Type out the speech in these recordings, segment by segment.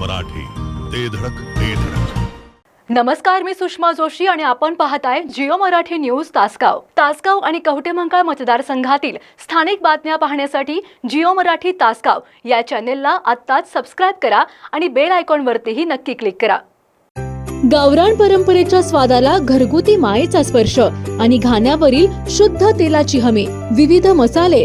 मराठी. ते धडक ते धडक. नमस्कार मी सुषमा जोशी आणि आपण पाहताय जिओ मराठी न्यूज तासगाव. तासगाव आणि कवटेमंकाळ मतदारसंघातील स्थानिक बातम्या पाहण्यासाठी जिओ मराठी तासगाव या चॅनेलला आत्ताच सबस्क्राईब करा आणि बेल आयकॉनवरतीही नक्की क्लिक करा. गावरान परंपरेच्या स्वादाला घरगुती मायेचा स्पर्श आणि घाण्यावरील शुद्ध तेलाची हमी विविध मसाले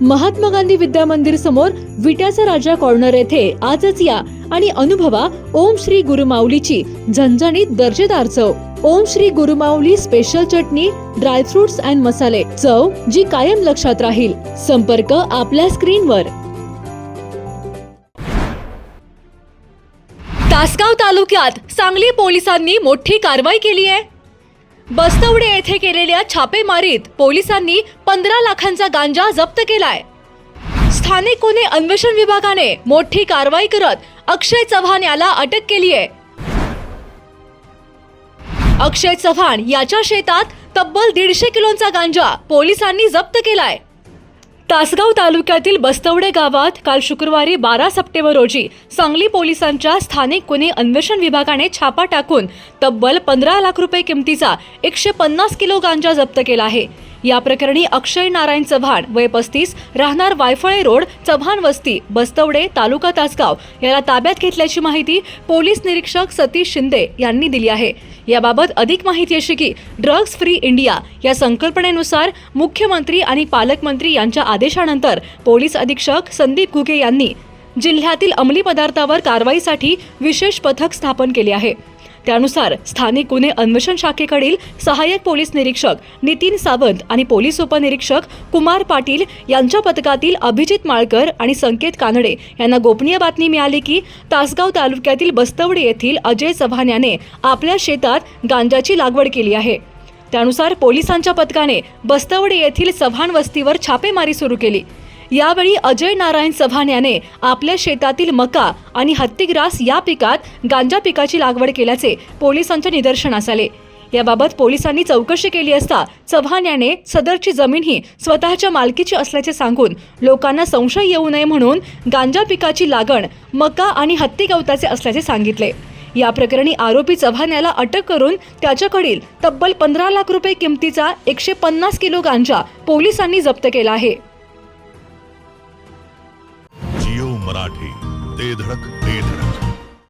महात्मा गांधी विद्या मंदिर समोर विट्याचा राजा कॉर्नर येथे आजच या आणि अनुभवा ओम श्री गुरुमाऊलीची झणझणीत दर्जेदार चव. ओम श्री गुरुमाऊली स्पेशल चटणी ड्रायफ्रुट्स अँड मसाले चव जी कायम लक्षात राहील. संपर्क आपल्या स्क्रीनवर. तासगाव तालुक्यात सांगली पोलिसांनी मोठी कारवाई केली आहे. बस्तवडे येथे केलेल्या छापेमारीत पोलिसांनी पंधरा लाखांचा गांजा जप्त केलाय. स्थानिक गुन्हे अन्वेषण विभागाने मोठी कारवाई करत अक्षय चव्हाण याला अटक केली आहे अक्षय चव्हाण याच्या शेतात तब्बल दीडशे किलोचा गांजा पोलिसांनी जप्त केलाय. तासगाव तालुक्यातील बस्तवडे गावात काल शुक्रवारी बारा सप्टेंबर रोजी सांगली पोलिसांच्या स्थानिक गुन्हे अन्वेषण विभागाने छापा टाकून तब्बल पंधरा लाख रुपये किमतीचा एकशे पन्नास किलो गांजा जप्त केला आहे. या प्रकरणी अक्षय नारायण चव्हाण वय पस्तीस राहणार वायफळे रोड चव्हाण वस्ती बस्तवडे तालुका तासगाव याला ताब्यात घेतल्याची माहिती पोलीस निरीक्षक सतीश शिंदे यांनी दिली आहे. याबाबत अधिक माहिती अशी की ड्रग्ज फ्री इंडिया या संकल्पनेनुसार मुख्यमंत्री आणि पालकमंत्री यांच्या आदेशानंतर पोलीस अधीक्षक संदीप घुगे यांनी जिल्ह्यातील अंमली पदार्थावर कारवाईसाठी विशेष पथक स्थापन केले आहे. त्यानुसार स्थानिक गुन्हे अन्वेषण शाखेकडील सहाय्यक पोलीस निरीक्षक नितीन सावंत आणि पोलीस उपनिरीक्षक कुमार पाटील यांच्या पथकातील अभिजित माळकर आणि संकेत कानडे यांना गोपनीय बातमी मिळाली की तासगाव तालुक्यातील बस्तवडे येथील अजय चव्हाण याने आपल्या शेतात गांजाची लागवड केली आहे. त्यानुसार पोलिसांच्या पथकाने बस्तवडे येथील चव्हाण वस्तीवर छापेमारी सुरू केली. यावेळी अजय नारायण चव्हाण याने आपल्या शेतातील मका आणि हत्तीग्रास या पिकात गांजा पिकाची लागवड केल्याचे पोलिसांच्या निदर्शनास आले. याबाबत पोलिसांनी चौकशी केली असता चव्हाण याने सदरची जमीन ही स्वतःच्या मालकीची असल्याचे सांगून लोकांना संशय येऊ नये म्हणून गांजा पिकाची लागण मका आणि हत्ती गवताचे असल्याचे सांगितले. या प्रकरणी आरोपी चव्हाण याला अटक करून त्याच्याकडील तब्बल पंधरा लाख रुपये किमतीचा एकशे पन्नास किलो गांजा पोलिसांनी जप्त केला आहे. मराठी. ते धडक ते धडक.